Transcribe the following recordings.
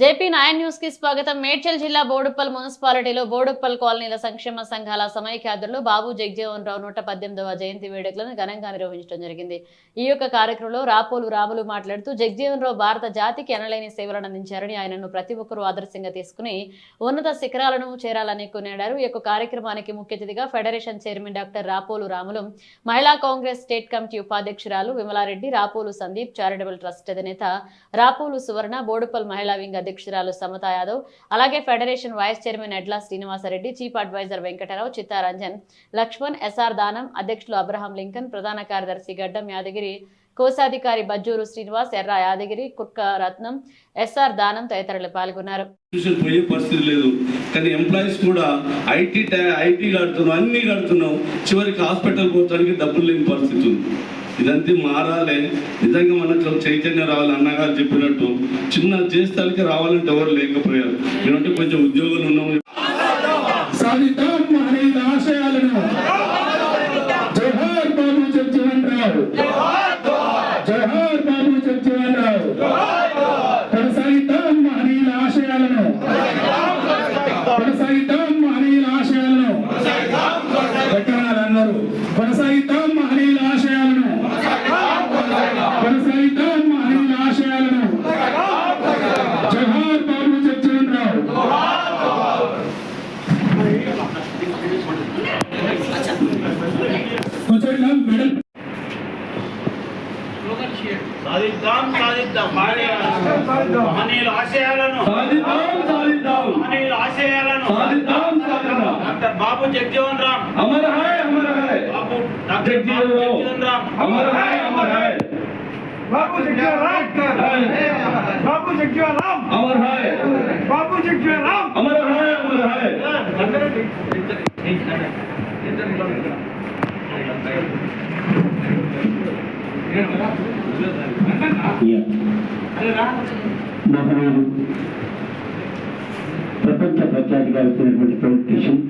JP nine న్యూస్కి స్వాగతం. మేడ్చల్ జిల్లా బోడుప్పల్ మున్సిపాలిటీలో బోడుప్పల్ కాలనీల సంక్షేమ సంఘాల సమైక్యాదులు బాబు జగజీవన్ రావు నూట పద్దెనిమిదవ జయంతి వేడుకలను ఘనంగా నిర్వహించడం జరిగింది. ఈ యొక్క కార్యక్రమంలో రాపోలు రాములు మాట్లాడుతూ జగజీవన్ రావు భారత జాతికి ఎనలేని సేవలను అందించారని ఆయనను ప్రతి ఒక్కరూ ఆదర్శంగా తీసుకుని ఉన్నత శిఖరాలను చేరాలని కొనియాడారు. ఈ యొక్క కార్యక్రమానికి ముఖ్య అతిథిగా federation chairman doctor Rapolu Ramulu మహిళా కాంగ్రెస్ స్టేట్ కమిటీ ఉపాధ్యక్షురాలు విమలారెడ్డి రాపోలు సందీప్ చారిటబుల్ ట్రస్ట్ అధినేత రాపోలు సువర్ణ బోడుప్పల్ మహిళా వింగ్ అధ్యక్షురాలు సమత యాదవ్ అలాగే federation vice chairman Edla Srinivasareddy chief adviser Venkatarao Chittaranjan Lakshman SR Danam అధ్యక్షులు అబ్రహాం లింకన్ ప్రధాన కార్యదర్శి గడ్డం యాదగిరి కోశాధికారి బజ్జూరు శ్రీనివాస్ ఎర్ర యాదగిరి కుక్క రత్నం ఎస్ఆర్ దానం తదితరులు పాల్గొన్నారు. పోయే పరిస్థితి లేదు. కానీ ఎంప్లాయీస్ కూడా ఐటీ ఐటీ కడుతున్నాం అన్నీ కడుతున్నాం. చివరికి హాస్పిటల్ పోతానికి డబ్బులు లేని పరిస్థితి ఉంది. ఇదంతా మారాలి. నిజంగా మనకు చైతన్యం రావాలి అన్నగారు చెప్పినట్టు. చిన్న చేస్తానికి రావాలంటే ఎవరు లేకపోయారు. ఎందుకంటే కొంచెం ఉద్యోగులు ఉన్నాము సాధిద్దాం సాధిద్దాం మహనీయుల ఆశయాలను సాధిద్దాం సాధిద్దాం మహనీయుల ఆశయాలను సాధిద్దాం సాధిద్దాం డాక్టర్ బాబు జగజీవన్ రామ్ అమర హాయ్ అమర హాయ్ బాబు డాక్టర్ బాబు జగజీవన్ రామ్ అమర హాయ్ అమర హాయ్ బాబు జగ్జీవన్ రామ్ బాబు జగ్జీవన్ రామ్ అమర్ హాయ్ బాబు జగ్జీవన్ రామ్ అమర హాయ్ అమర హాయ్ మహనీయుడు ప్రపంచ ప్రఖ్యాతిగా వచ్చినటువంటి పొలిటీషియన్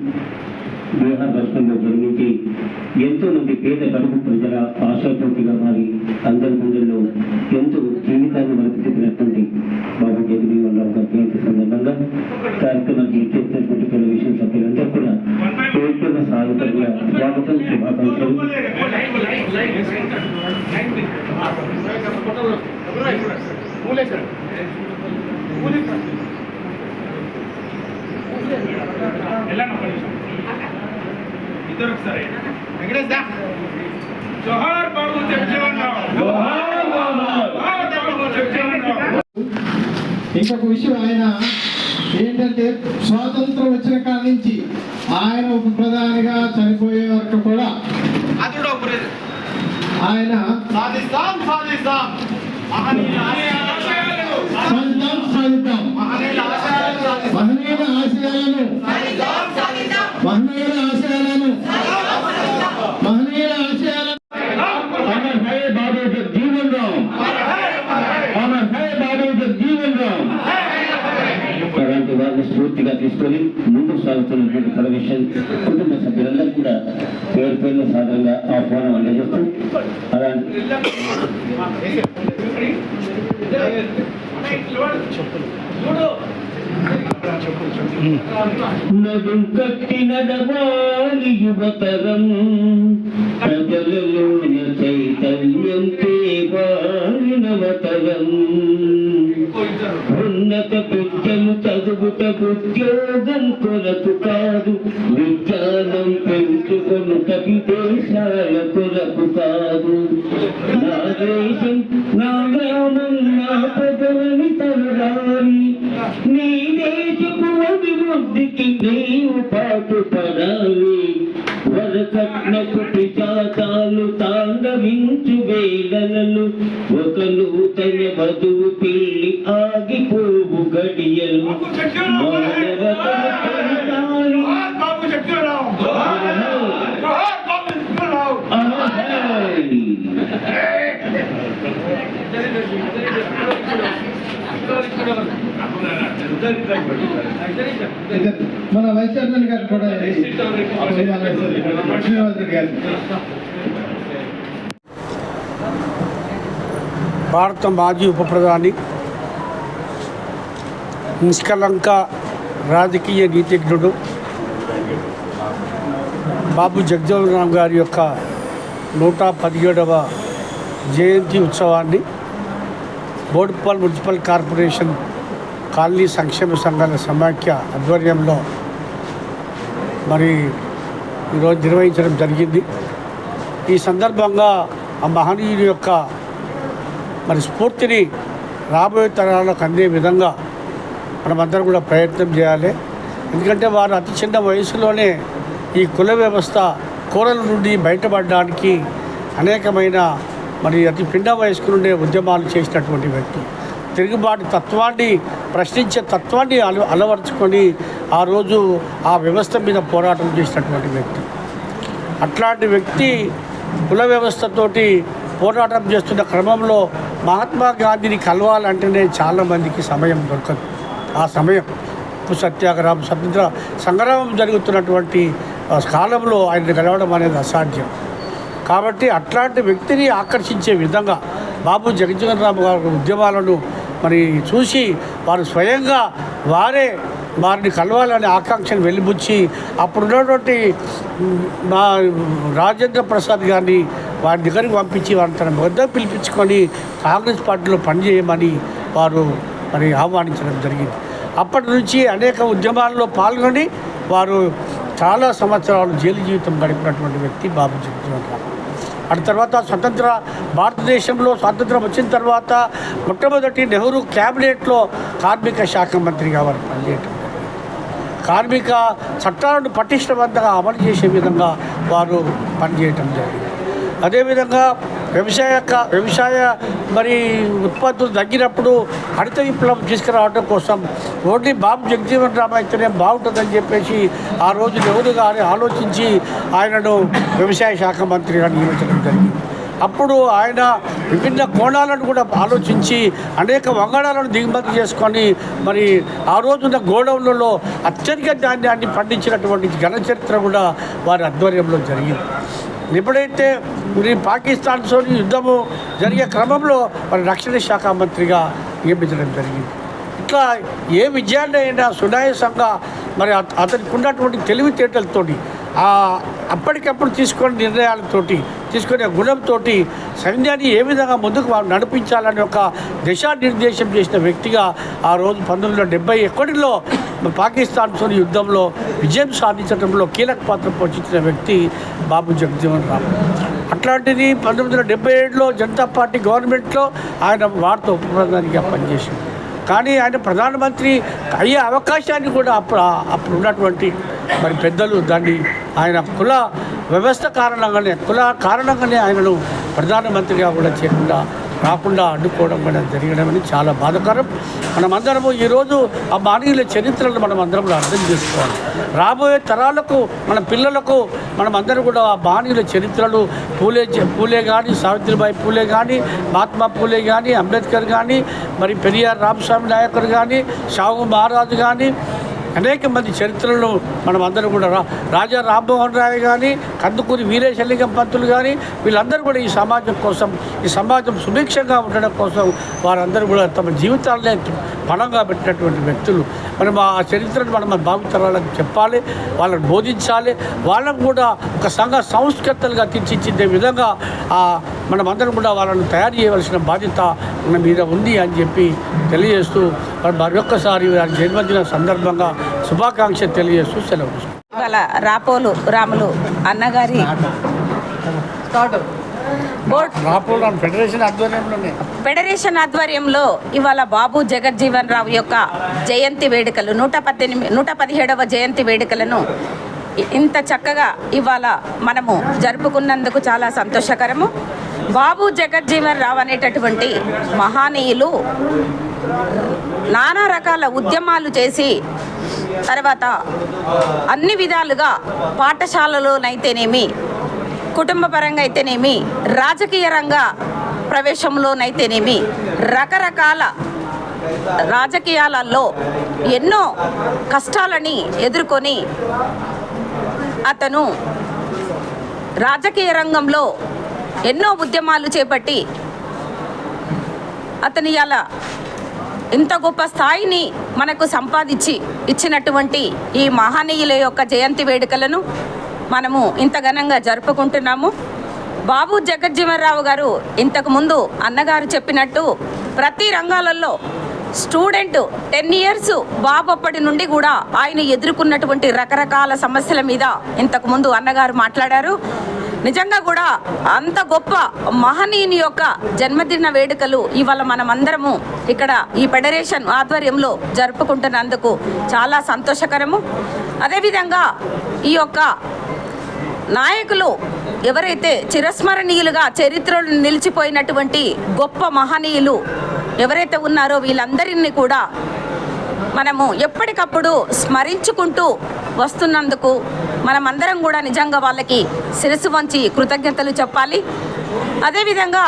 బీహార్ రాష్ట్రంలో జన్మించి ఎంతో మంది పేద కడుపు ప్రజల ఆశాపూర్తిగా మారి అందరి గుండెల్లో ఎంతో జీవితాన్ని మనకు చెప్పినటువంటి బాబు జగజీవన్ గారి జయంతి సందర్భంగా కార్యక్రమానికి ఇచ్చేసినటువంటి టెలివిజన్ సభ్యులందరూ కూడా పేర్కొన్న సాగుతంగా స్వాగతం శుభాకాంక్షలు. ఎలా ఇద్దరు ఒకసారి వెంకటేష్ దా జోహార్ బాబు. ఇంకొక విషయం ఆయన ఏంటంటే స్వాతంత్రం వచ్చిన కాడ నుంచి ఆయన ఒక ప్రధానిగా చనిపోయే వరకు కూడా ఆయన సాధిస్తాం సాధిస్తాం. ఆశయాలను సాధిద్దాం సాధిద్దాం మహనీయుల ఆశయాలను సాధిస్తాం. మహనీయుల ఆశయాలను మహనీయుల ఆశయాలను అమర్ హై బాబు జగజీవన్ రామ్ అమర్ హై బాబు జగజీవన్ రామ్ అలాంటి వారిని స్ఫూర్తిగా తీసుకొని ముందుకు సాగుతున్నటువంటి టెలివిజన్ కుటుంబ సభ్యులందరూ కూడా పేరు పేరున సాధారణంగా ఆహ్వానం అందజేస్తూ అలాంటి నదుం కట్టి నడవాలి యువతరం. ప్రజలలోన చైతన్యం తేవారినవతరం ఉన్నత విద్యను చదువుట ఉద్యోగం కొరకు కాదు విజ్ఞానం పెంచుకొనుట విదేశాల కొరకు కాదు. నా దేశం నా గ్రామం నా ప్రజలని తరగాలి నీ అభివృద్ధికి నీవు పాటుపడాలి వరకట్నపు పిశాచాలు తాండవించు వేళలలో ఒక నూతన వధువు పెళ్ళి ఆగిపోవు గడియలు మానవతను పెంచాలి జోహార్ బాబు జగ్జీవన్ రామ్ జోహార్ బాబు జగ్జీవన్ రామ్ అహై. ఇద్దరు. మన వైస్ చైర్మన్ గారు కూడా భారత మాజీ ఉప ప్రధాని నిష్కలంక రాజకీయ నీతిజ్ఞుడు బాబు జగజీవనరామ్ గారి యొక్క నూట పదిహేడవ జయంతి ఉత్సవాన్ని బోడుప్పల్ మున్సిపల్ కార్పొరేషన్ కాలనీ సంక్షేమ సంఘాల సమాఖ్య ఆధ్వర్యంలో మరి ఈరోజు నిర్వహించడం జరిగింది. ఈ సందర్భంగా ఆ మహనీయుని యొక్క మరి స్ఫూర్తిని రాబోయే తరాలకు అందే విధంగా మనమందరం కూడా ప్రయత్నం చేయాలి. ఎందుకంటే వారు అతి చిన్న వయసులోనే ఈ కుల వ్యవస్థ కూరల నుండి బయటపడడానికి అనేకమైన మరి అతి పిండ వయస్కు నుండే ఉద్యమాలు చేసినటువంటి వ్యక్తి. తిరుగుబాటు తత్వాన్ని ప్రశ్నించే తత్వాన్ని అల అలవర్చుకొని ఆ రోజు ఆ వ్యవస్థ మీద పోరాటం చేసినటువంటి వ్యక్తి. అట్లాంటి వ్యక్తి కుల వ్యవస్థతోటి పోరాటం చేస్తున్న క్రమంలో మహాత్మా గాంధీని కలవాలంటేనే చాలామందికి సమయం దొరకదు. ఆ సమయం ఉప్పు సత్యాగ్రహం స్వతంత్ర సంగ్రామం జరుగుతున్నటువంటి కాలంలో ఆయన కలవడం అనేది అసాధ్యం. కాబట్టి అట్లాంటి వ్యక్తిని ఆకర్షించే విధంగా బాబు జగజ్జీవన్ రామ్ గారి ఉద్యమాలను మరి చూసి వారు స్వయంగా వారే వారిని కలవాలనే ఆకాంక్షను వెలిబుచ్చి అప్పుడున్నటువంటి మా రాజేంద్ర ప్రసాద్ గారిని వారి దగ్గరికి పంపించి వారిని తన వద్ద పిలిపించుకొని కాంగ్రెస్ పార్టీలో పనిచేయమని వారు మరి ఆహ్వానించడం జరిగింది. అప్పటి నుంచి అనేక ఉద్యమాల్లో పాల్గొని వారు చాలా సంవత్సరాలు జైలు జీవితం గడిపినటువంటి వ్యక్తి బాబు జగజ్జీవన్ రామ్ అటు తర్వాత స్వతంత్ర భారతదేశంలో స్వాతంత్రం వచ్చిన తర్వాత మొట్టమొదటి నెహ్రూ క్యాబినెట్లో కార్మిక శాఖ మంత్రిగా వారు పనిచేయటం. కార్మిక చట్టాలను పటిష్టవంతంగా అమలు చేసే విధంగా వారు పనిచేయటం జరిగింది. అదేవిధంగా వ్యవసాయ వ్యవసాయ మరి ఉత్పత్తులు తగ్గినప్పుడు హరిత విప్లవం తీసుకురావడం కోసం ఓన్లీ బాబు జగజీవన్ రామ్ అయితేనే బాగుంటుందని చెప్పేసి ఆ రోజు నెహ్రూ గారు ఆలోచించి ఆయనను వ్యవసాయ శాఖ మంత్రిగా నియమించడం జరిగింది. అప్పుడు ఆయన విభిన్న కోణాలను కూడా ఆలోచించి అనేక వంగడాలను దిగుమతి చేసుకొని మరి ఆ రోజున్న గోడౌన్లలో అత్యధిక ధాన్యాన్ని పండించినటువంటి ఘన చరిత్ర కూడా వారి ఆధ్వర్యంలో జరిగింది. ఎప్పుడైతే మరి పాకిస్తాన్తో యుద్ధము జరిగే క్రమంలో మరి రక్షణ శాఖ మంత్రిగా నియమించడం జరిగింది. ఇట్లా ఏ విజయాన్ని అయినా సునాయాసంగా మరి అతనికి ఉన్నటువంటి తెలివితేటలతోటి అప్పటికప్పుడు తీసుకునే నిర్ణయాలతోటి తీసుకునే గుణంతో సైన్యాన్ని ఏ విధంగా ముందుకు వారు నడిపించాలని ఒక దిశానిర్దేశం చేసిన వ్యక్తిగా ఆ రోజు పంతొమ్మిది వందల డెబ్బై ఒకటిలో పాకిస్తాన్తో యుద్ధంలో విజయం సాధించడంలో కీలక పాత్ర పోషించిన వ్యక్తి బాబు జగజ్జీవన్ రామ్ అట్లాంటిది పంతొమ్మిది వందల డెబ్బై ఏడులో జనతా పార్టీ గవర్నమెంట్లో ఆయన వార్త ఉప ప్రధానిగా పనిచేసింది కానీ ఆయన ప్రధానమంత్రి అయ్యే అవకాశాన్ని కూడా అప్పుడు అప్పుడు ఉన్నటువంటి మరి పెద్దలు దాన్ని ఆయన కుల వ్యవస్థ కారణంగానే కుల కారణంగానే ఆయనను ప్రధానమంత్రిగా కూడా చేయకుండా రాకుండా అడ్డుకోవడం కూడా జరగడం అనేది చాలా బాధకరం. మనమందరము ఈరోజు ఆ మానవుల చరిత్రను మనం అందరం అర్థం చేసుకోవాలి. రాబోయే తరాలకు మన పిల్లలకు మనమందరం కూడా ఆ బాణీల చరిత్రలు పూలే పూలే కానీ సావిత్రిబాయి పూలే కానీ మహాత్మా పూలే కానీ అంబేద్కర్ కానీ మరి పెరియార్ రామస్వామి నాయకర్ కానీ షావు మహారాజు కానీ అనేక మంది చరిత్రలో మనం అందరం కూడా రా రాజా రామ్మోహన్ రాయ్ కానీ కందుకూరి వీరేశలింగం పంతులు కానీ వీళ్ళందరూ కూడా ఈ సమాజం కోసం ఈ సమాజం సుభిక్షంగా ఉండడం కోసం వారందరూ కూడా తమ జీవితాలనే పణంగా పెట్టినటువంటి వ్యక్తులు. మనం ఆ చరిత్రను మనం మన భావితరాలకు చెప్పాలి వాళ్ళని బోధించాలి వాళ్ళకు కూడా ఒక సంఘ సంస్కర్తలుగా తీర్చిచ్చిందే విధంగా మనం అందరం కూడా వాళ్ళను తయారు చేయవలసిన బాధ్యత మన మీద ఉంది అని చెప్పి తెలియజేస్తూ మరి మరొక్కసారి వారి జన్మదిన సందర్భంగా శుభాకాంక్ష తెలియజేస్తూ సెలవు. ఇవాళ రాపోలు రాములు అన్నగారి ఫెడరేషన్ ఆధ్వర్యంలో ఇవాళ బాబు జగజ్జీవన్ రావు యొక్క జయంతి వేడుకలు నూట పద్దెనిమిది నూట పదిహేడవ జయంతి వేడుకలను ఇంత చక్కగా ఇవాళ మనము జరుపుకున్నందుకు చాలా సంతోషకరము. బాబు జగజ్జీవన్ రావు అనేటటువంటి మహానీయులు నానా రకాల ఉద్యమాలు చేసి తర్వాత అన్ని విధాలుగా పాఠశాలలోనైతేనేమి కుటుంబ పరంగా అయితేనేమి రాజకీయ రంగ ప్రవేశంలోనైతేనేమి రకరకాల రాజకీయాలలో ఎన్నో కష్టాలని ఎదుర్కొని అతను రాజకీయ రంగంలో ఎన్నో ఉద్యమాలు చేపట్టి అతని అలా ఇంత గొప్ప స్థాయిని మనకు సంపాదించి ఇచ్చినటువంటి ఈ మహనీయుల యొక్క జయంతి వేడుకలను మనము ఇంత ఘనంగా జరుపుకుంటున్నాము. బాబు జగజ్జీవనరావు గారు ఇంతకుముందు అన్నగారు చెప్పినట్టు ప్రతి రంగాలలో స్టూడెంట్ టెన్ ఇయర్స్ బాబు అప్పటి నుండి కూడా ఆయన ఎదుర్కొన్నటువంటి రకరకాల సమస్యల మీద ఇంతకు ముందు అన్నగారు మాట్లాడారు. నిజంగా కూడా అంత గొప్ప మహనీయుని యొక్క జన్మదిన వేడుకలు ఇవాళ మనమందరము ఇక్కడ ఈ ఫెడరేషన్ ఆధ్వర్యంలో జరుపుకుంటున్నందుకు చాలా సంతోషకరము. అదేవిధంగా ఈ యొక్క నాయకులు ఎవరైతే చిరస్మరణీయులుగా చరిత్రలో నిలిచిపోయినటువంటి గొప్ప మహనీయులు ఎవరైతే ఉన్నారో వీళ్ళందరినీ కూడా మనము ఎప్పటికప్పుడు స్మరించుకుంటూ వస్తున్నందుకు మనమందరం కూడా నిజంగా వాళ్ళకి శిరస్సు వంచి కృతజ్ఞతలు చెప్పాలి. అదేవిధంగా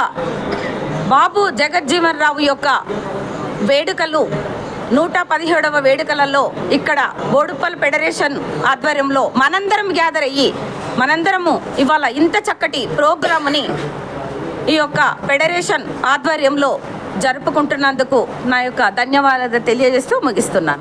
బాబు జగజ్జీవన్ రావు యొక్క వేడుకలు నూట పదిహేడవ వేడుకలలో ఇక్కడ బోడుపల్ ఫెడరేషన్ ఆధ్వర్యంలో మనందరం గ్యాదర్ అయ్యి మనందరము ఇవాళ ఇంత చక్కటి ప్రోగ్రామ్ని ఈ యొక్క ఫెడరేషన్ ఆధ్వర్యంలో జరుపుకుంటున్నందుకు నా యొక్క ధన్యవాదాలు తెలియజేస్తూ ముగిస్తున్నాను.